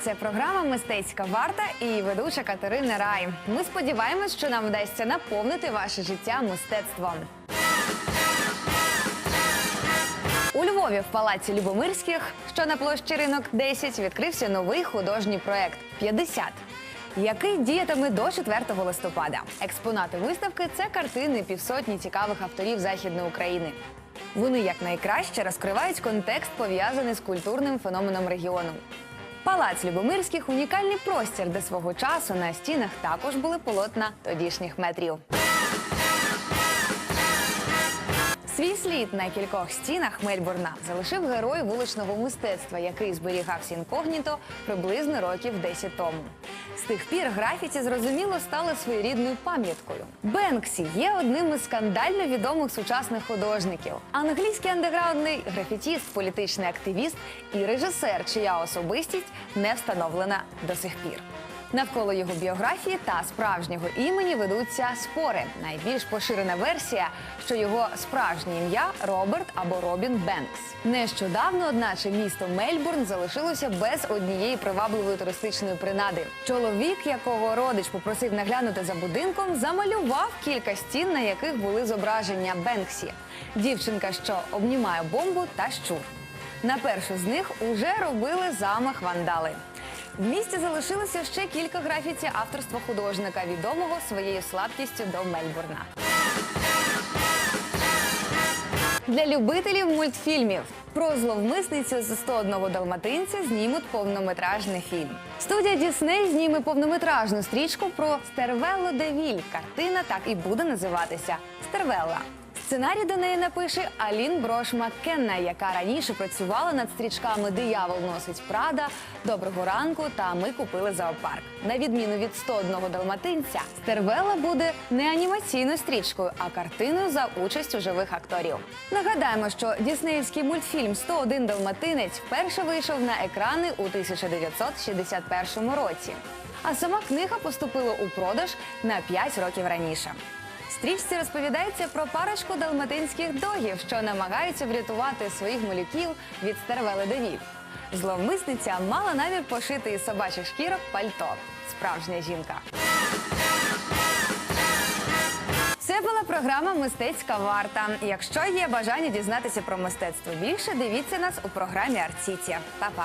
Це програма Мистецька варта і ведуча Катерина Рай. Ми сподіваємось, що нам вдасться наповнити ваше життя мистецтвом. У Львові в палаці Любомирських, що на площі ринок 10, відкрився новий художній проект 50. Який діятиме до 4 листопада. Експонати виставки це картини півсотні цікавих авторів Західної України. Вони якнайкраще розкривають контекст, пов'язаний з культурним феноменом регіону. Палац Любомирських унікальний простір, де свого часу на стінах також були полотна тодішніх метрів. Свій слід на кількох стінах Мельбурна залишив герой вуличного мистецтва, який зберігався інкогніто приблизно років 10 тому. З тих пір графіті зрозуміло стали своєрідною пам'яткою. Бенксі є одним із скандально відомих сучасних художників. Англійський андеграундний графітіст, політичний активіст і режисер, чия особистість не встановлена до сих пір. Навколо його біографії та справжнього імені ведуться спори. Найбільш поширена версія, що його справжнє ім'я Роберт або Робін Бенкс. Нещодавно, одначе, місто Мельбурн залишилося без однієї привабливої туристичної принади. Чоловік, якого родич попросив наглянути за будинком, замалював кілька стін, на яких були зображення Бенксі. Дівчинка, що обнімає бомбу та щур. На першу з них уже робили замах вандали. В місті залишилося ще кілька графіті авторства художника, відомого своєю слабкістю до Мельбурна. Для любителів мультфільмів про зловмисницю з 101 далматинця знімуть повнометражний фільм. Студія Дісней зніме повнометражну стрічку про Стервелло де Віль. Картина так і буде називатися Стервелла. Сценарій до неї напише Алін Брош Маккенна, яка раніше працювала над стрічками Диявол носить Прада, Доброго ранку та Ми купили зоопарк. На відміну від 101 далматинця, Стервелла буде не анімаційною стрічкою, а картиною за участю живих акторів. Нагадаємо, що діснеївський мультфільм «101 далматинець вперше вийшов на екрани у 1961 році. А сама книга поступила у продаж на 5 років раніше. Стрічці розповідається про парочку далматинських догів, що намагаються врятувати своїх малюків від стервели девів. Зловмисниця мала намір пошити із собачих шкірок пальто. Справжня жінка. Це була програма Мистецька варта. Якщо є бажання дізнатися про мистецтво більше, дивіться нас у програмі Сіті. Па-па!